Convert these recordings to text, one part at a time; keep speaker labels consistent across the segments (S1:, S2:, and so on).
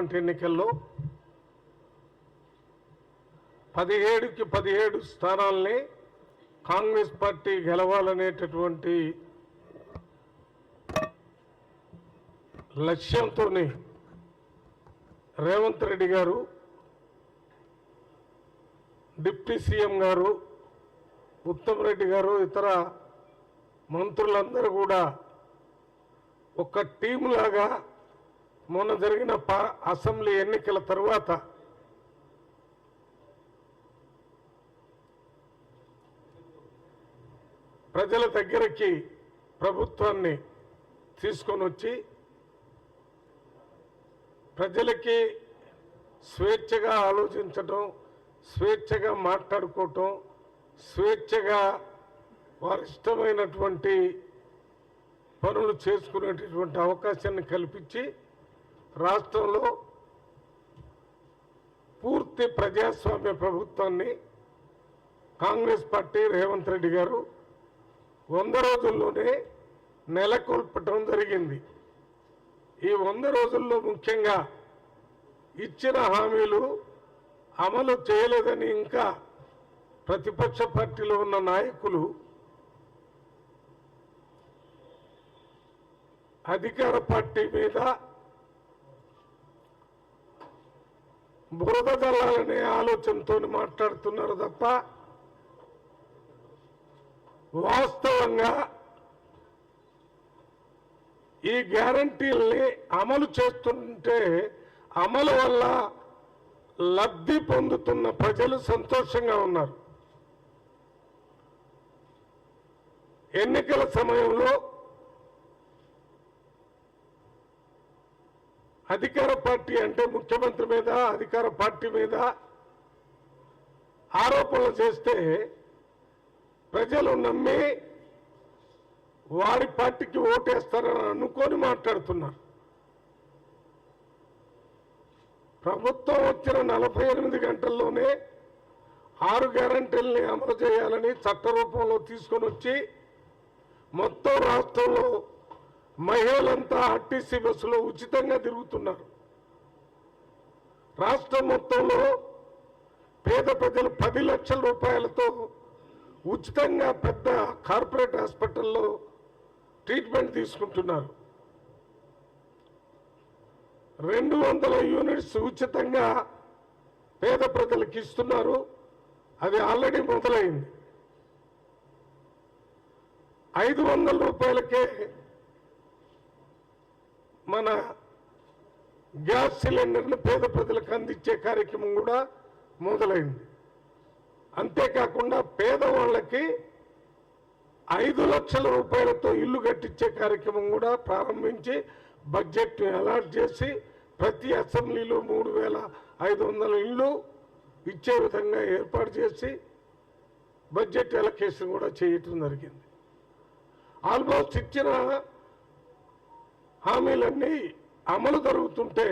S1: Parliament ఎన్నికల్లో పదిహేడుకి పదిహేడు స్థానాల్ని Congress party గెలవాలనేటటువంటి లక్ష్యంతో రేవంత్ రెడ్డి గారు డిప్యూటీ సీఎం గారు ఉత్తమ్ రెడ్డి గారు ఇతర మంత్రులందరూ కూడా ఒక టీం లాగా మొన్న జరిగిన పా అసెంబ్లీ ఎన్నికల తర్వాత ప్రజల దగ్గరికి ప్రభుత్వాన్ని తీసుకొని వచ్చి ప్రజలకి స్వేచ్ఛగా ఆలోచించటం స్వేచ్ఛగా మాట్లాడుకోవటం స్వేచ్ఛగా వారి ఇష్టమైనటువంటి పనులు చేసుకునేటటువంటి అవకాశాన్ని కల్పించి రాష్ట్రంలో పూర్తి ప్రజాస్వామ్య ప్రభుత్వాన్ని కాంగ్రెస్ పార్టీ రేవంత్ రెడ్డి గారు వంద రోజుల్లోనే నెలకొల్పటం జరిగింది. ఈ వంద రోజుల్లో ముఖ్యంగా ఇచ్చిన హామీలు అమలు చేయలేదని ఇంకా ప్రతిపక్ష పార్టీలో ఉన్న నాయకులు అధికార పార్టీ మీద బురద జల్లాలనే ఆలోచనతో మాట్లాడుతున్నారు తప్ప వాస్తవంగా ఈ గ్యారంటీల్ని అమలు చేస్తుంటే అమలు వల్ల లబ్ధి పొందుతున్న ప్రజలు సంతోషంగా ఉన్నారు. ఎన్నికల సమయంలో అధికార పార్టీ అంటే ముఖ్యమంత్రి మీద అధికార పార్టీ మీద ఆరోపణలు చేస్తే ప్రజలు నమ్మి వారి పార్టీకి ఓటేస్తారని అనుకొని మాట్లాడుతున్నారు. ప్రభుత్వం వచ్చిన నలభై ఎనిమిది గంటల్లోనే ఆరు గ్యారంటీల్ని అమలు చేయాలని చట్ట రూపంలో తీసుకొని వచ్చి మొత్తం రాష్ట్రంలో మహిళలంతా ఆర్టీసీ బస్సులో ఉచితంగా తిరుగుతున్నారు. రాష్ట్రం మొత్తంలో పేద ప్రజలు పది లక్షల రూపాయలతో ఉచితంగా పెద్ద కార్పొరేట్ హాస్పిటల్లో ట్రీట్మెంట్ తీసుకుంటున్నారు. రెండు వందల యూనిట్స్ ఉచితంగా పేద ప్రజలకు ఇస్తున్నారు. అది ఆల్రెడీ మొదలైంది. ఐదు వందల రూపాయలకే మన గ్యాస్ సిలిండర్ను పేద ప్రజలకు అందించే కార్యక్రమం కూడా మొదలైంది. అంతేకాకుండా పేదవాళ్ళకి ఐదు లక్షల రూపాయలతో ఇల్లు కట్టించే కార్యక్రమం కూడా ప్రారంభించి బడ్జెట్ అలాట్ చేసి ప్రతి అసెంబ్లీలో మూడు వేల ఐదు వందల ఇళ్ళు ఇచ్చే విధంగా ఏర్పాటు చేసి బడ్జెట్ ఎలకేషన్ కూడా చేయటం జరిగింది. ఆల్మోస్ట్ ఇచ్చిన హామీలన్నీ అమలు జరుగుతుంటే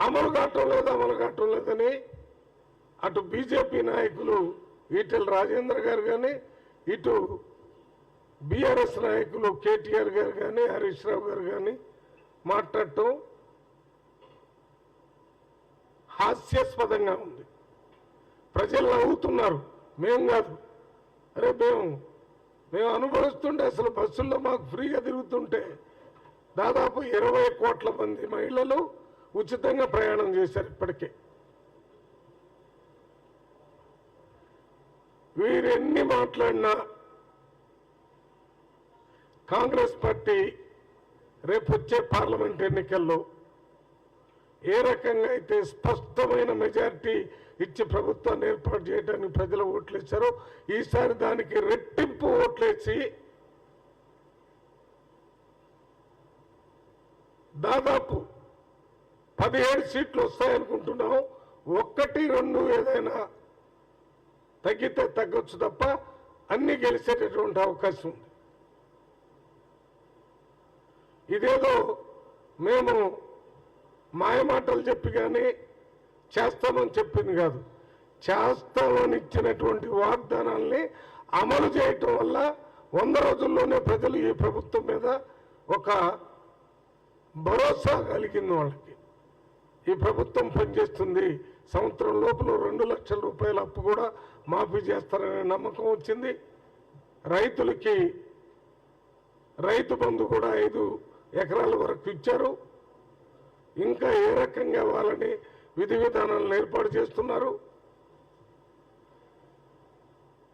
S1: అమలు కావటం లేదు అమలు కావటం లేదని అటు బీజేపీ నాయకులు ఈటెల రాజేందర్ గారు కానీ ఇటు బీఆర్ఎస్ నాయకులు కేటీఆర్ గారు కానీ హరీష్ రావు గారు కానీ మాట్లాడటం హాస్యాస్పదంగా ఉంది. ప్రజలు నవ్వుతున్నారు. మేము కాదు. అరే మేము మేము అనుభవిస్తుంటే అసలు బస్సుల్లో మాకు ఫ్రీగా తిరుగుతుంటే దాదాపు ఇరవై కోట్ల మంది మహిళలు ఉచితంగా ప్రయాణం చేశారు ఇప్పటికే. వీరెన్ని మాట్లాడినా కాంగ్రెస్ పార్టీ రేపు వచ్చే పార్లమెంట్ ఎన్నికల్లో ఏ రకంగా అయితే స్పష్టమైన మెజారిటీ ఇచ్చి ప్రభుత్వాన్ని ఏర్పాటు చేయడానికి ప్రజలు ఓట్లు ఇచ్చారు ఈసారి దానికి రెట్టింపు ఓట్లేసి దాదాపు పదిహేడు సీట్లు వస్తాయనుకుంటున్నాం ఒక్కటి రెండు ఏదైనా తగ్గితే తగ్గొచ్చు తప్ప అన్ని గెలిచేటటువంటి అవకాశం ఉంది. ఇదేదో మేము మాయమాటలు చెప్పి కానీ చేస్తామని చెప్పింది కాదు. చేస్తామని ఇచ్చినటువంటి వాగ్దానాల్ని అమలు చేయటం వల్ల వంద రోజుల్లోనే ప్రజలు ఈ ప్రభుత్వం మీద ఒక భరోసా కలిగింది వాళ్ళకి. ఈ ప్రభుత్వం పనిచేస్తుంది. సంవత్సరం లోపల రెండు లక్షల రూపాయల అప్పు కూడా మాఫీ చేస్తారనే నమ్మకం వచ్చింది. రైతులకి రైతు బంధు కూడా ఐదు ఎకరాల వరకు ఇచ్చారు. ఇంకా ఏ రకంగా వాళ్ళని విధి విధానాలను ఏర్పాటు చేస్తున్నారు.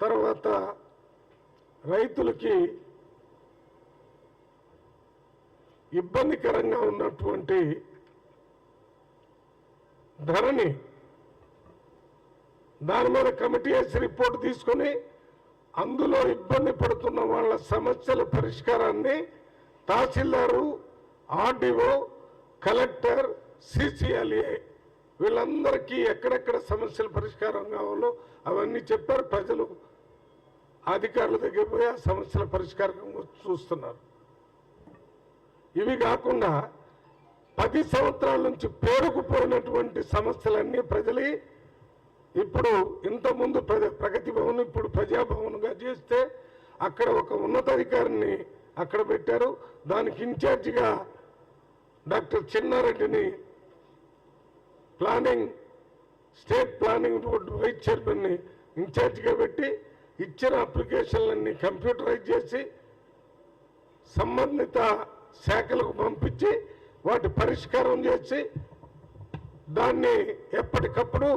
S1: తర్వాత రైతులకి ఇబ్బందికరంగా ఉన్నటువంటి ధరని దాని మీద కమిటీ వేసి రిపోర్ట్ తీసుకొని అందులో ఇబ్బంది పడుతున్న వాళ్ళ సమస్యల పరిష్కారాన్ని తహసీల్దారు ఆర్డీఓ కలెక్టర్ సిసిఎల్ఏ వీళ్ళందరికీ ఎక్కడెక్కడ సమస్యలు పరిష్కారం కావాలో అవన్నీ చెప్పారు. ప్రజలు అధికారుల దగ్గర పోయి ఆ సమస్యల పరిష్కారం చూస్తున్నారు. ఇవి కాకుండా పది సంవత్సరాల నుంచి పేరుకుపోయినటువంటి సమస్యలన్నీ ప్రజలే ఇప్పుడు ఇంతకుముందు ప్రజ ప్రగతి భవన్ ఇప్పుడు ప్రజాభవన్గా చేస్తే అక్కడ ఒక ఉన్నతాధికారిని అక్కడ పెట్టారు. దానికి ఇన్ఛార్జిగా doctor చిన్నారెడ్డిని planning state planning board vice చైర్మన్ని ఇన్ఛార్జ్గా పెట్టి ఇచ్చిన అప్లికేషన్లన్నీ కంప్యూటరైజ్ చేసి సంబంధిత శాఖలకు పంపించి వాటి పరిష్కారం చేసి దాన్ని ఎప్పటికప్పుడు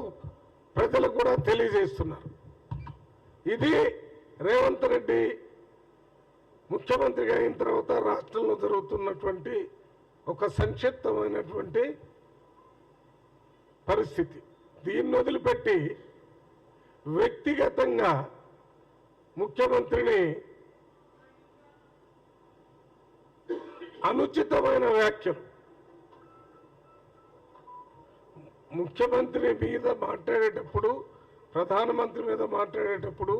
S1: ప్రజలకు కూడా తెలియజేస్తున్నారు. ఇది రేవంత్ రెడ్డి ముఖ్యమంత్రిగా అయిన తర్వాత రాష్ట్రంలో జరుగుతున్నటువంటి ఒక సంక్షిప్తమైనటువంటి పరిస్థితి. దీన్ని వదిలిపెట్టి వ్యక్తిగతంగా ముఖ్యమంత్రిని అనుచితమైన వ్యాఖ్యలు. ముఖ్యమంత్రి మీద మాట్లాడేటప్పుడు ప్రధానమంత్రి మీద మాట్లాడేటప్పుడు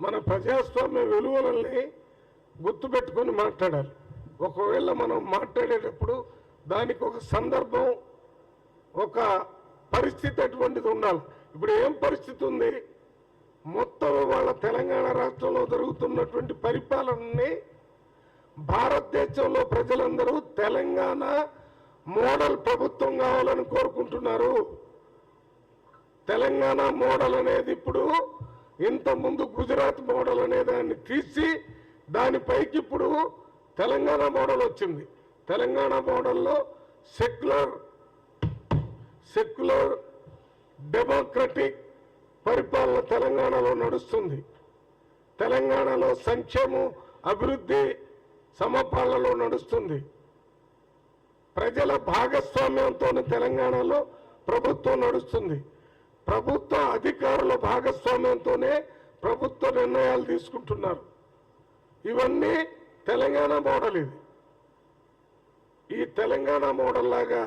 S1: మన ప్రజాస్వామ్య విలువలని గుర్తుపెట్టుకొని మాట్లాడాలి. ఒకవేళ మనం మాట్లాడేటప్పుడు దానికి ఒక సందర్భం ఒక పరిస్థితి అటువంటిది ఉండాలి. ఇప్పుడు ఏం పరిస్థితి ఉంది? మొత్తం వాళ్ళ తెలంగాణ రాష్ట్రంలో జరుగుతున్నటువంటి పరిపాలనని భారతదేశంలో ప్రజలందరూ తెలంగాణ మోడల్ ప్రభుత్వం కావాలని కోరుకుంటున్నారు. తెలంగాణ మోడల్ అనేది ఇప్పుడు ఇంత ముందు గుజరాత్ మోడల్ అనే దాన్ని తీసి దానిపైకి ఇప్పుడు తెలంగాణ మోడల్ వచ్చింది. తెలంగాణ మోడల్లో సెక్యులర్ సెక్యులర్ డెమోక్రటిక్ పరిపాలన తెలంగాణలో నడుస్తుంది. తెలంగాణలో సంక్షేమం అభివృద్ధి సమపాలనలో నడుస్తుంది. ప్రజల భాగస్వామ్యంతో తెలంగాణలో ప్రభుత్వం నడుస్తుంది. ప్రభుత్వ అధికారుల భాగస్వామ్యంతోనే ప్రభుత్వ నిర్ణయాలు తీసుకుంటున్నారు. ఇవన్నీ తెలంగాణ మోడల్ ఇది. ఈ తెలంగాణ మోడల్ లాగా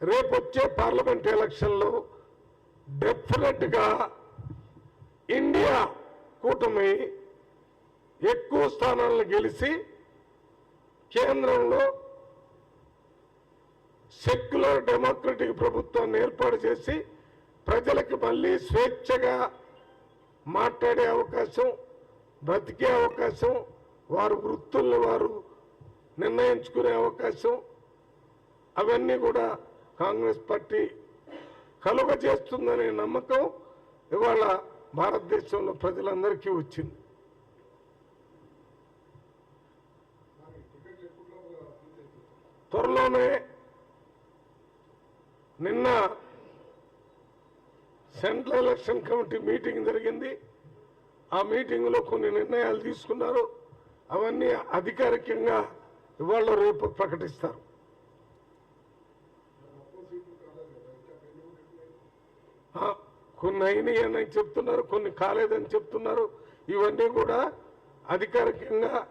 S1: రేపొచ్చే పార్లమెంట్ ఎలక్షన్లో డెఫినెట్గా ఇండియా కూటమి ఎక్కువ స్థానాలను గెలిచి కేంద్రంలో సెక్యులర్ డెమోక్రటిక్ ప్రభుత్వాన్ని ఏర్పాటు చేసి ప్రజలకు మళ్ళీ స్వేచ్ఛగా మాట్లాడే అవకాశం బ్రతికే అవకాశం వారు వృత్తులను వారు నిర్ణయించుకునే అవకాశం అవన్నీ కూడా కాంగ్రెస్ పార్టీ కలుగ చేస్తుందనే నమ్మకం ఇవాళ భారతదేశంలో ప్రజలందరికీ వచ్చింది. త్వరలోనే నిన్న సెంట్రల్ ఎలక్షన్ కమిటీ మీటింగ్ జరిగింది. ఆ మీటింగ్లో కొన్ని నిర్ణయాలు తీసుకున్నారు. అవన్నీ అధికారికంగా ఇవాళ రేపు ప్రకటిస్తారు. కొన్ని అయినాయి అని చెప్తున్నారు కొన్ని కాలేదని చెప్తున్నారు. ఇవన్నీ కూడా అధికారికంగా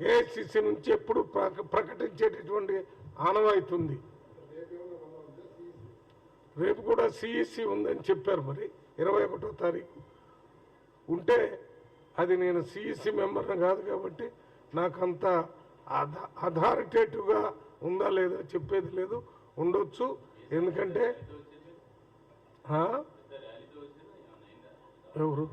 S1: ఏఐసిసి నుంచి ఎప్పుడు ప్రక- ప్రకటించేటటువంటి ఆనవాయితుంది. రేపు కూడా సిఈసి ఉందని చెప్పారు మరి ఇరవై ఒకటో తారీఖు. ఉంటే అది నేను సిఇసి మెంబర్ని కాదు కాబట్టి నాకంత అధ అథారిటేటివ్గా ఉందా లేదా చెప్పేది లేదు. ఉండొచ్చు. ఎందుకంటే ఎవరు?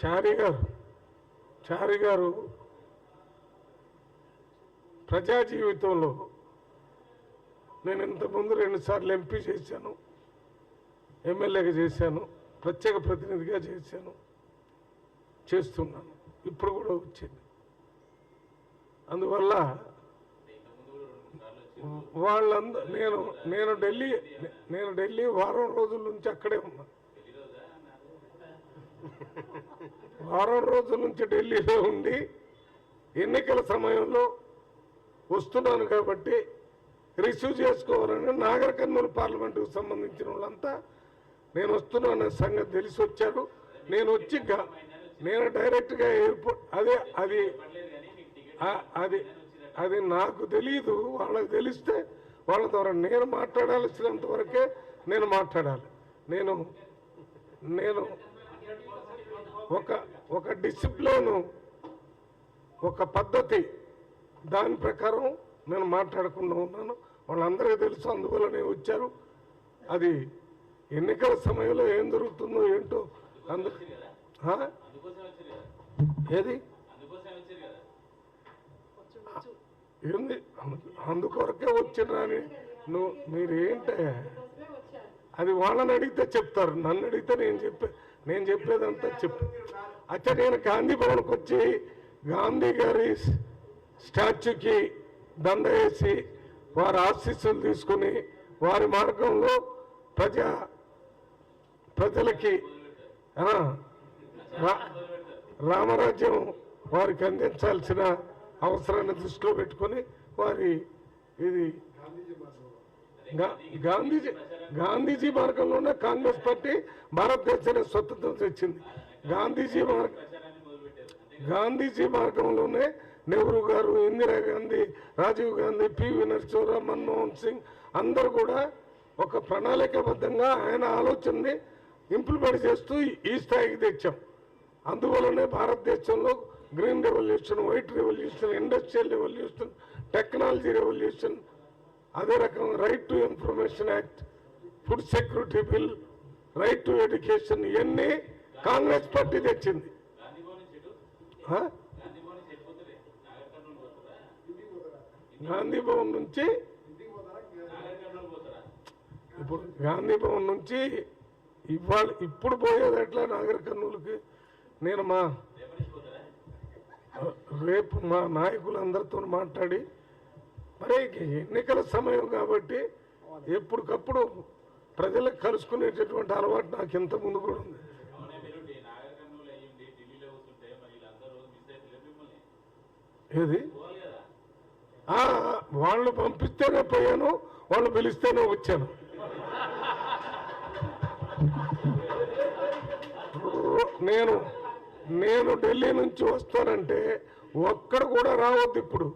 S1: చారి గారు. చారి గారు ప్రజా జీవితంలో నేను ఇంతకుముందు రెండుసార్లు ఎంపీ చేశాను ఎమ్మెల్యేగా చేశాను ప్రత్యేక ప్రతినిధిగా చేశాను చేస్తున్నాను. ఇప్పుడు కూడా వచ్చింది. అందువల్ల వాళ్ళందరూ నేను నేను ఢిల్లీ నేను ఢిల్లీ వారం రోజుల నుంచి అక్కడే ఉన్నా. వారం రోజుల నుంచి ఢిల్లీలో ఉండి ఎన్నికల సమయంలో వస్తున్నాను కాబట్టి రిసీవ్ చేసుకోవాలని నాగర్ కర్నూలు పార్లమెంటుకు సంబంధించిన వాళ్ళంతా నేను వస్తున్నాను సంగతి తెలిసి వచ్చారు. నేను వచ్చి నేను డైరెక్ట్గా ఎయిర్పోర్ట్ అదే అది అది అది నాకు తెలియదు వాళ్ళకి తెలిస్తే వాళ్ళ ద్వారా నేను మాట్లాడాల్సినంత వరకే నేను మాట్లాడాలి. నేను నేను ఒక ఒక డిసిప్లిన్ ఒక పద్ధతి దాని ప్రకారం నేను మాట్లాడకుండా ఉన్నాను. వాళ్ళందరికీ తెలుసు అందువల్లనే వచ్చారు అది ఎన్నికల సమయంలో ఏం జరుగుతుందో ఏంటో అందు ఏది? ఏంది? అందుకొరకే వచ్చిండ్రని నువ్వు మీరు ఏంటే అది వాళ్ళని అడిగితే చెప్తారు. నన్ను అడిగితే నేను చెప్పే నేను చెప్పేదంతా చెప్పు. అచ్చా నేను గాంధీ భవన్కి వచ్చి గాంధీ గారి స్టాచ్యూకి దండ వేసి వారి ఆశీస్సులు తీసుకుని వారి మార్గంలో ప్రజా ప్రజలకి రా- రామరాజ్యం వారికి అందించాల్సిన అవసరాన్ని దృష్టిలో పెట్టుకొని వారి ఇది గా- గాంధీజీ గాంధీజీ మార్గంలోనే కాంగ్రెస్ పార్టీ భారతదేశానికి స్వతంత్రం తెచ్చింది. గాంధీజీ మార్గం గాంధీజీ మార్గంలోనే నెహ్రూ గారు ఇందిరా గాంధీ రాజీవ్ గాంధీ పివి నరసింహరావు మన్మోహన్ సింగ్ అందరూ కూడా ఒక ప్రణాళికాబద్ధంగా ఆయన ఆలోచనని ఇంప్లిమెంట్ చేస్తూ ఈ స్థాయికి తెచ్చాం. అందువల్లనే భారతదేశంలో green revolution white revolution industrial revolution technology revolution అదే రకం right to information act food security bill right to education ఇవన్నీ కాంగ్రెస్ పార్టీ తెచ్చింది. గాంధీ భవన్ నుంచి ఇప్పుడు గాంధీ భవన్ నుంచి ఇవాళ ఇప్పుడు పోయేది ఎట్లా నాగర్ కర్నూలుకి? నేను మా రేపు మా నాయకులందరితో మాట్లాడి మరి ఎన్నికల సమయం కాబట్టి ఎప్పటికప్పుడు ప్రజలకు కలుసుకునేటటువంటి అలవాటు నాకు ఇంత ముందు కూడా ఉంది. ఏది? వాళ్ళు పంపిస్తేనే పోయాను వాళ్ళు పిలిస్తేనే వచ్చాను. నేను నేను ఢిల్లీ నుంచి వస్తానంటే ఒక్కడ కూడా రావద్దు ఇప్పుడు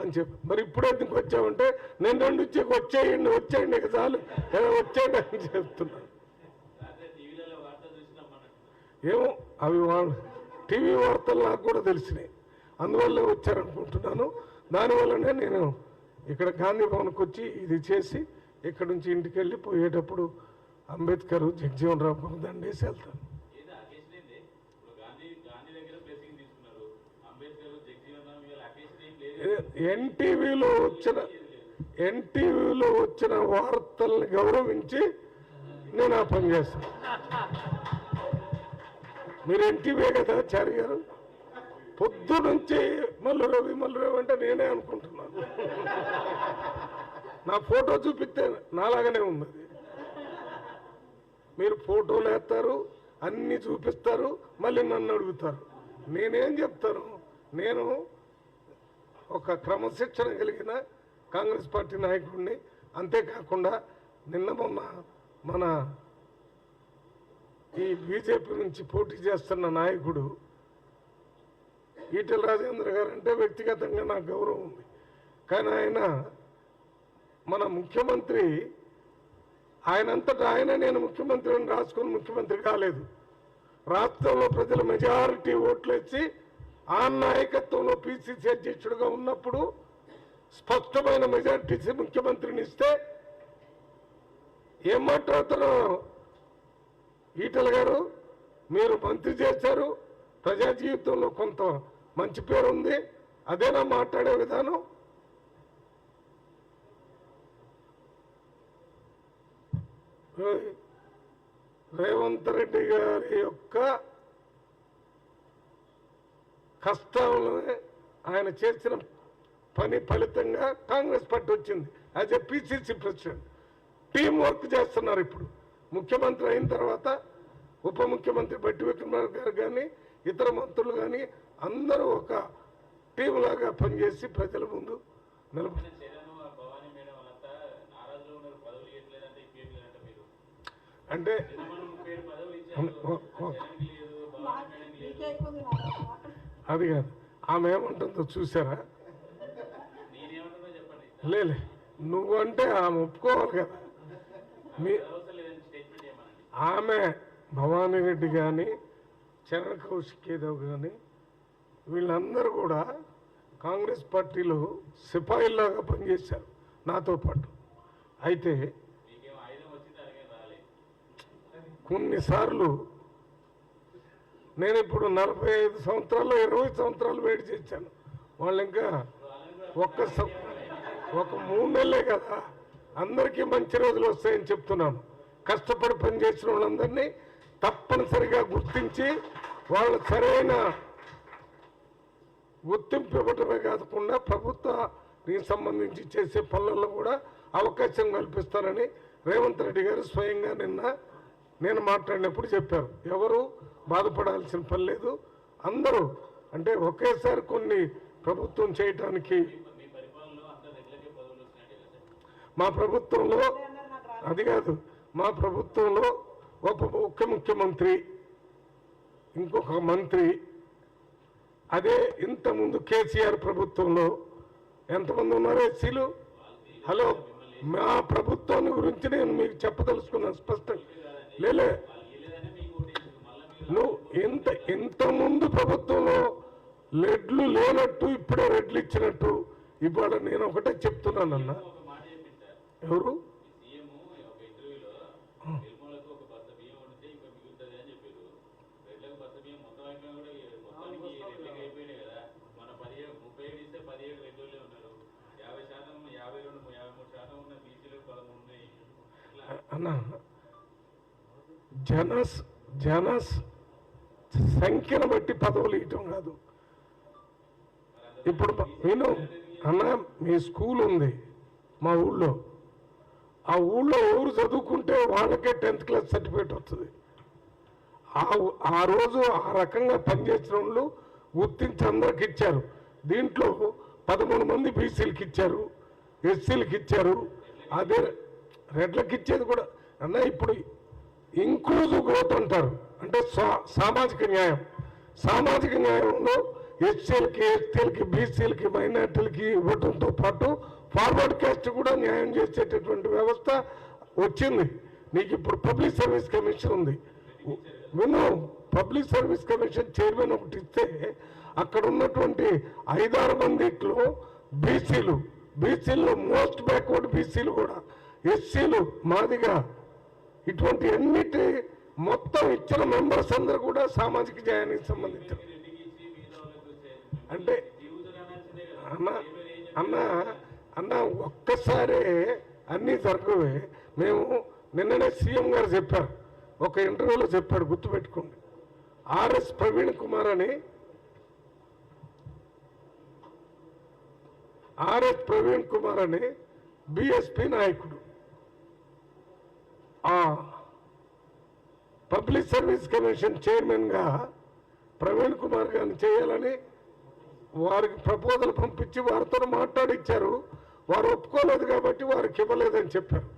S1: అని చెప్పి. మరి ఇప్పుడే ఎందుకు వచ్చామంటే నేను రెండు వచ్చేకి వచ్చేయండి వచ్చేయండి ఇక చాలు. వచ్చేయండి అని చెప్తున్నాను ఏమో అవి వాళ్ళు టీవీ వార్తలు నాకు కూడా తెలిసినాయి. అందువల్ల వచ్చారనుకుంటున్నాను. దానివల్లనే నేను ఇక్కడ గాంధీ భవన్కి వచ్చి ఇది చేసి ఇక్కడ నుంచి ఇంటికి వెళ్ళి పోయేటప్పుడు అంబేద్కర్ జగజీవన్ రావు దండేసి వెళ్తాను ఎన్టీవీలో వచ్చిన ఎన్టీవీలో వచ్చిన వార్తల్ని గౌరవించి నేను ఆ పని చేస్తాను. మీరు ఎన్టీవీ కదా చారి గారు? పొద్దు నుంచి మల్లు రవి మల్లు రవి అంటే నేనే అనుకుంటున్నాను. నా ఫోటో చూపిస్తే నాలాగానే ఉంది మీరు ఫోటోలు వేస్తారు అన్ని చూపిస్తారు మళ్ళీ నన్ను అడుగుతారు. నేనేం చెప్తాను? నేను ఒక క్రమశిక్షణ కలిగిన కాంగ్రెస్ పార్టీ నాయకుడిని. అంతేకాకుండా నిన్న మొన్న మన ఈ బీజేపీ నుంచి పోటీ చేస్తున్న నాయకుడు ఈటెల రాజేంద్ర గారు అంటే వ్యక్తిగతంగా నాకు గౌరవం ఉంది. కానీ ఆయన మన ముఖ్యమంత్రి ఆయనంతటా ఆయన నేను ముఖ్యమంత్రిని రాసుకొని ముఖ్యమంత్రి కాలేదు. రాష్ట్రంలో ప్రజల మెజారిటీ ఓట్లు ఇచ్చి ఆ నాయకత్వంలో పిసిసి అధ్యక్షుడిగా ఉన్నప్పుడు స్పష్టమైన మెజారిటీ ముఖ్యమంత్రిని ఇస్తే ఏం అతను ఈటల గారు మీరు మంత్రి చేశారు? ప్రజా జీవితంలో కొంత మంచి పేరు ఉంది అదేనా మాట్లాడే విధానం. రేవంత్ రెడ్డి గారి యొక్క కష్టంలోనే ఆయన చేసిన పని ఫలితంగా కాంగ్రెస్ పార్టీ వచ్చింది. As a PCC president team work చేస్తున్నారు ఇప్పుడు. ముఖ్యమంత్రి అయిన తర్వాత ఉప ముఖ్యమంత్రి బట్టి విక్రమార్ గారు కానీ ఇతర మంత్రులు కానీ అందరూ ఒక టీం లాగా పనిచేసి ప్రజల ముందు నిలబ
S2: చరణ్ భవానీ మేడం వాళ్ళంతా నారాజులో ఉన్నారు. పదవులు ఇవ్వట్లేదంటే ఇప్పించలేదంట మీరు.
S1: అంటే. అది కాదు. ఆమె ఏమంటుందో చూసారా? లేలే నువ్వు అంటే ఆమె ఒప్పుకోవాలి కదా. మీ ఆమె భవానీ రెడ్డి కానీ చరణ్ కౌశిక్ యాదవ్ కానీ వీళ్ళందరూ కూడా కాంగ్రెస్ పార్టీలో సిపాయిల్లాగా పనిచేశారు నాతో పాటు. అయితే కొన్నిసార్లు నేను ఇప్పుడు నలభై ఐదు సంవత్సరాలు ఇరవై సంవత్సరాలు వెయిట్ చేశాను. వాళ్ళు ఇంకా ఒక్క సం- ఒక మూడు నెలలే కదా అందరికీ మంచి రోజులు వస్తాయని చెప్తున్నాను. కష్టపడి పనిచేసిన వాళ్ళందరినీ తప్పనిసరిగా గుర్తించి వాళ్ళు సరైన గుర్తింపు ఇవ్వటమే కాకుండా ప్రభుత్వానికి సంబంధించి చేసే పనులలో కూడా అవకాశం కల్పిస్తారని రేవంత్ రెడ్డి గారు స్వయంగా నిన్న నేను మాట్లాడినప్పుడు చెప్పారు. ఎవరు బాధపడాల్సిన పని లేదు. అందరూ అంటే ఒకేసారి కొన్ని ప్రభుత్వం చేయటానికి
S2: మా
S1: ప్రభుత్వంలో అది కాదు మా ప్రభుత్వంలో ముఖ్య ముఖ్యమంత్రి ఇంకొక మంత్రి. అదే ఇంతకుముందు కేసీఆర్ ప్రభుత్వంలో ఎంతమంది ఉన్నారు? ఎస్సీలు? హలో మా ప్రభుత్వాన్ని గురించి నేను మీకు చెప్పదలుచుకున్నాను స్పష్టంగా. లేలే. నువ్వు ఇంత ఇంత ముందు ప్రభుత్వంలో లెడ్లు లేనట్టు ఇప్పుడే రెడ్లు ఇచ్చినట్టు ఇవాళ నేను ఒకటే చెప్తున్నానన్న.
S2: ఒక
S1: ఎవరు అన్న జనస్ జనస్ సంఖ్యను బట్టి పదవులు ఇవ్వటం కాదు. ఇప్పుడు నేను అన్న మీ స్కూల్ ఉంది మా ఊళ్ళో. ఆ ఊళ్ళో ఎవరు చదువుకుంటే వాళ్ళకే టెన్త్ క్లాస్ సర్టిఫికేట్ వస్తుంది. ఆ ఆ రోజు ఆ రకంగా పనిచేసిన వాళ్ళు గుర్తించి అందరికి ఇచ్చారు. దీంట్లో పదమూడు మంది బీసీలకి ఇచ్చారు ఎస్సీలకి ఇచ్చారు. అదే రెడ్లకి ఇచ్చేది కూడా. అన్న ఇప్పుడు ఇంక్లూజివ్ గ్రోత్ అంటారు. అంటే సా- సామాజిక న్యాయం. సామాజిక న్యాయంలో ఎస్సీలకి ఎస్టీలకి బీసీలకి మైనార్టీలకి ఇవ్వడంతో పాటు ఫార్వర్డ్ క్యాస్ట్ కూడా న్యాయం చేసేటటువంటి వ్యవస్థ వచ్చింది. నీకు ఇప్పుడు పబ్లిక్ సర్వీస్ కమిషన్ ఉంది. విను పబ్లిక్ సర్వీస్ కమిషన్ చైర్మన్ ఒకటి ఇస్తే అక్కడ ఉన్నటువంటి ఐదారు మందిలో బీసీలు బీసీల్లో మోస్ట్ బ్యాక్వర్డ్ బీసీలు కూడా ఎస్సీలు మాదిగా ఇటువంటి అన్నిటి మొత్తం ఇచ్చిన మెంబర్స్ అందరూ కూడా సామాజిక న్యాయానికి సంబంధించిన. అంటే అన్న అన్న అన్న ఒక్కసారే అన్నీ జరగవే. మేము నిన్ననే సీఎం గారు చెప్పారు. ఒక ఇంటర్వ్యూలో చెప్పాడు గుర్తుపెట్టుకోండి. ఆర్ఎస్ ప్రవీణ్ కుమార్ అని. ఆర్ఎస్ ప్రవీణ్ కుమార్ అని బిఎస్పి నాయకుడు. ఆ పబ్లిక్ సర్వీస్ కమిషన్ చైర్మన్గా ప్రవీణ్ కుమార్ గారిని చేయాలని వారికి ప్రపోజల్ పంపించి వారితో మాట్లాడిచ్చారు. వారు ఒప్పుకోలేదు కాబట్టి వారికి ఇవ్వలేదని చెప్పారు.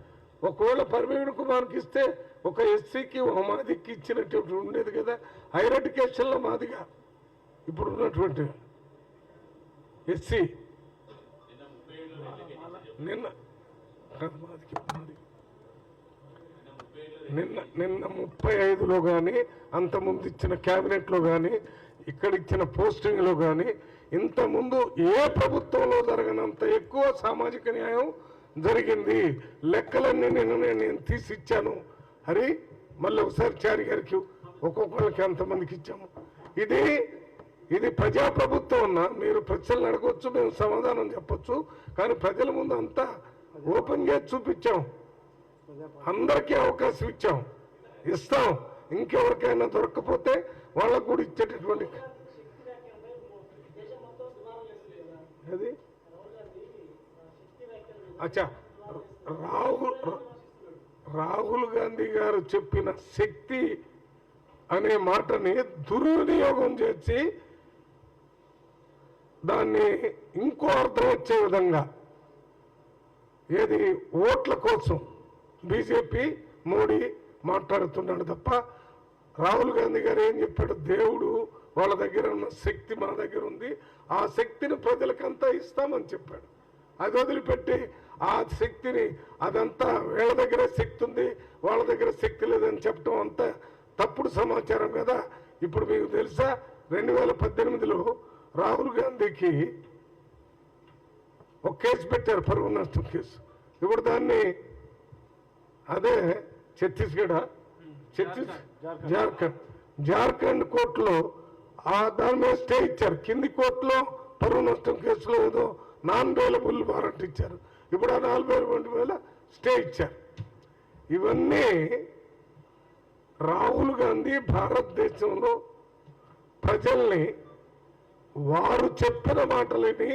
S1: ఒకవేళ ప్రవీణ్ కుమార్కి ఇస్తే ఒక ఎస్సీకి ఒక మాదికి ఇచ్చినట్టు ఉండేది కదా హైయర్ ఎడ్యుకేషన్లో మాదిగా ఇప్పుడు ఉన్నటువంటి ఎస్సీ
S2: నిన్న
S1: కాదు, మాదికి మాది
S2: నిన్న ముప్పై ఏడులో
S1: నిన్న నిన్న ముప్పై ఐదులో కానీ అంతకుముందు ఇచ్చిన క్యాబినెట్లో కానీ ఇక్కడ ఇచ్చిన పోస్టింగ్లో కానీ ఇంతకుముందు ఏ ప్రభుత్వంలో జరగనంత ఎక్కువ సామాజిక న్యాయం జరిగింది? లెక్కలన్నీ నేను నేను తీసి ఇచ్చాను. హరి మళ్ళీ ఒకసారి చారి గారికి ఒక్కొక్కరికి ఎంతమందికి ఇచ్చాము. ఇది ఇది ప్రజాప్రభుత్వం అన్న మీరు ప్రశ్నలు అడగవచ్చు మేము సమాధానం చెప్పొచ్చు కానీ ప్రజల ముందు అంతా ఓపెన్గా చూపించాము చూపించాం. అందరికీ అవకాశం ఇచ్చాం. ఇస్తాం. ఇంకెవరికైనా దొరకకపోతే వాళ్ళకు కూడా ఇచ్చేటటువంటి అది? అచ్చా. రాహుల్ రాహుల్ గాంధీ గారు చెప్పిన శక్తి అనే మాటని దుర్వినియోగం చేసి దాన్ని ఇంకో అర్థం వచ్చే విధంగా ఏది? ఓట్ల కోసం. బీజేపీ మోడీ మాట్లాడుతున్నాడు తప్ప రాహుల్ గాంధీ గారు ఏం చెప్పాడు? దేవుడు వాళ్ళ దగ్గర ఉన్న శక్తి మన దగ్గర ఉంది. ఆ శక్తిని ప్రజలకంతా ఇస్తామని చెప్పాడు. అది వదిలిపెట్టి ఆ శక్తిని అదంతా వీళ్ళ దగ్గర శక్తి ఉంది వాళ్ళ దగ్గర శక్తి లేదని చెప్పడం అంతా తప్పుడు సమాచారం కదా. ఇప్పుడు మీకు తెలుసా రెండు వేల పద్దెనిమిదిలో రాహుల్ గాంధీకి ఒక కేసు పెట్టారు పరువు నష్టం కేసు. ఇప్పుడు దాన్ని అదే ఛత్తీస్గఢ్ ఛత్తీస్ జార్ఖండ్. జార్ఖండ్. కోర్టులో ఆ దాని మీద స్టే ఇచ్చారు. కింది కోర్టులో పరువు నష్టం కేసులో ఏదో నాన్ బెయిలబుల్ వారెంట్ ఇచ్చారు. ఇప్పుడు ఆ నాలుగు వేల రెండు వేల స్టే ఇచ్చారు. ఇవన్నీ రాహుల్ గాంధీ భారతదేశంలో ప్రజల్ని వారు చెప్పిన మాటలని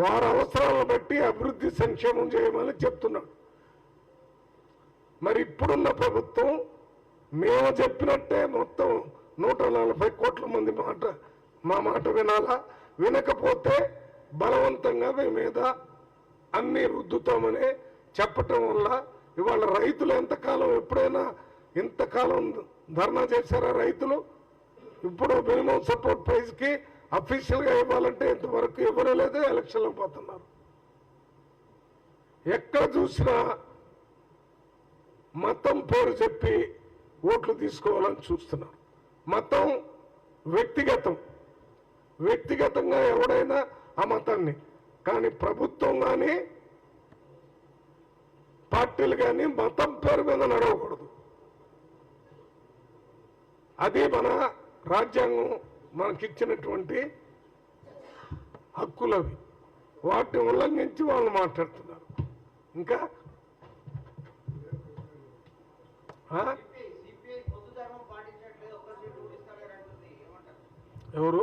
S1: వారి అవసరాలను బట్టి అభివృద్ధి సంక్షేమం చేయమని చెప్తున్నాడు. మరి ఇప్పుడున్న ప్రభుత్వం మేము చెప్పినట్టే మొత్తం నూట నలభై కోట్ల మంది మాట మా మాట వినాలా? వినకపోతే బలవంతంగా మీ మీద అన్ని రుద్దుతామని చెప్పటం వల్ల ఇవాళ రైతులు ఎంతకాలం ఎప్పుడైనా ఇంతకాలం ధర్నా చేశారా రైతులు? ఇప్పుడు మినిమం సపోర్ట్ ప్రైజ్కి అఫీషియల్గా ఇవ్వాలంటే ఇంతవరకు ఇవ్వలేదు ఎలక్షన్లో పోతున్నారు. ఎక్కడ చూసినా మతం పేరు చెప్పి ఓట్లు తీసుకోవాలని చూస్తున్నారు. మతం వ్యక్తిగతం. వ్యక్తిగతంగా ఎవడైనా ఆ మతాన్ని కానీ ప్రభుత్వం కానీ పార్టీలు కానీ మతం పేరు మీద నడవకూడదు. అది మన రాజ్యాంగం మనకిచ్చినటువంటి హక్కులవి. వాటిని ఉల్లంఘించి వాళ్ళు మాట్లాడుతున్నారు. ఇంకా ఆ?
S3: సిపిఐ పొద్దు ధర్మం పాటించట్లేదు ఒక్క సీటు కూడా ఇస్తాడని అంటుంది ఏమంటారు
S1: ఎవరు?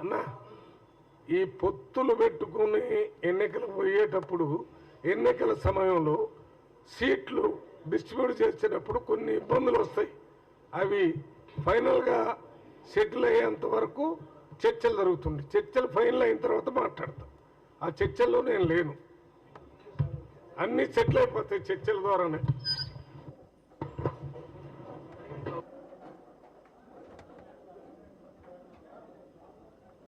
S1: అన్నా ఈ పొత్తులు పెట్టుకుని ఎన్నికలు పోయేటప్పుడు ఎన్నికల సమయంలో సీట్లు డిస్ట్రిబ్యూట్ చేసేటప్పుడు కొన్ని ఇబ్బందులు వస్తాయి. అవి ఫైనల్గా సెటిల్ అయ్యేంత వరకు చర్చలు జరుగుతుంది చర్చలు ఫైనల్ అయిన తర్వాత మాట్లాడతాం. ఆ చర్చల్లో నేను లేను. అన్ని సెటిల్ అయిపోతాయి చర్చల ద్వారానే.